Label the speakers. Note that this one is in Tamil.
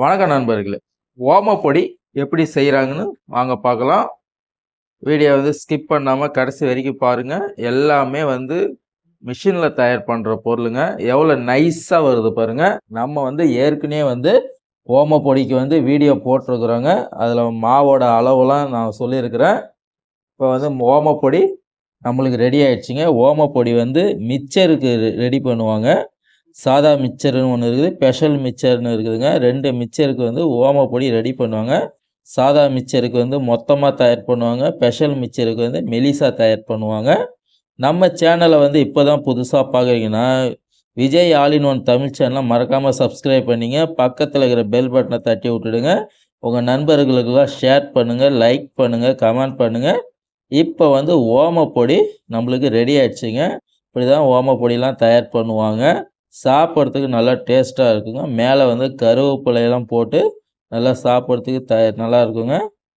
Speaker 1: வணக்கம் நண்பர்களே. ஓமப்பொடி எப்படி செய்கிறாங்கன்னு வாங்க பார்க்கலாம். வீடியோ வந்து ஸ்கிப் பண்ணாமல் கடைசி வரைக்கும் பாருங்கள் எல்லாமே வந்து மிஷினில் தயார் பண்ணுற பொருளுங்க. எவ்வளோ நைஸாக வருது பாருங்கள் நம்ம வந்து ஏற்கனவே வந்து ஓமப்பொடிக்கு வந்து வீடியோ போட்டிருக்குறோங்க. அதில் மாவோட அளவுலாம் நான் சொல்லியிருக்கிறேன். இப்போ வந்து ஓமப்பொடி நம்மளுக்கு ரெடி ஆயிடுச்சுங்க. ஓமப்பொடி வந்து மிச்சருக்கு ரெடி பண்ணுவாங்க. சாதா மிக்சர்னு ஒன்று இருக்குது ஸ்பெஷல் மிக்சர்னு இருக்குதுங்க. ரெண்டு மிக்சருக்கு வந்து ஓமப்பொடி ரெடி பண்ணுவாங்க. சாதா மிக்சருக்கு வந்து மொத்தமாக தயார் பண்ணுவாங்க. ஸ்பெஷல் மிக்சருக்கு வந்து மெலிசா தயார் பண்ணுவாங்க. நம்ம சேனலை வந்து இப்போ தான் புதுசாக பார்க்குறீங்கன்னா விஜய் ஆலின் ஒன் தமிழ் சேனலை மறக்காமல் சப்ஸ்கிரைப் பண்ணிங்க. பக்கத்தில் இருக்கிற பெல் பட்டனை தட்டி விட்டுடுங்க. உங்கள் நண்பர்களுக்கெல்லாம் ஷேர் பண்ணுங்கள் லைக் பண்ணுங்கள் கமெண்ட் பண்ணுங்கள் இப்போ வந்து ஓமப்பொடி நம்மளுக்கு ரெடி ஆயிடுச்சுங்க. இப்படி தான் ஓமப்பொடிலாம் தயார் பண்ணுவாங்க. சாப்பிட்றதுக்கு நல்லா டேஸ்ட்டாக இருக்குங்க. மேலே வந்து கருவேப்பிலையெல்லாம் போட்டு நல்லா சாப்பிட்றதுக்கு த நல்லா இருக்குங்க.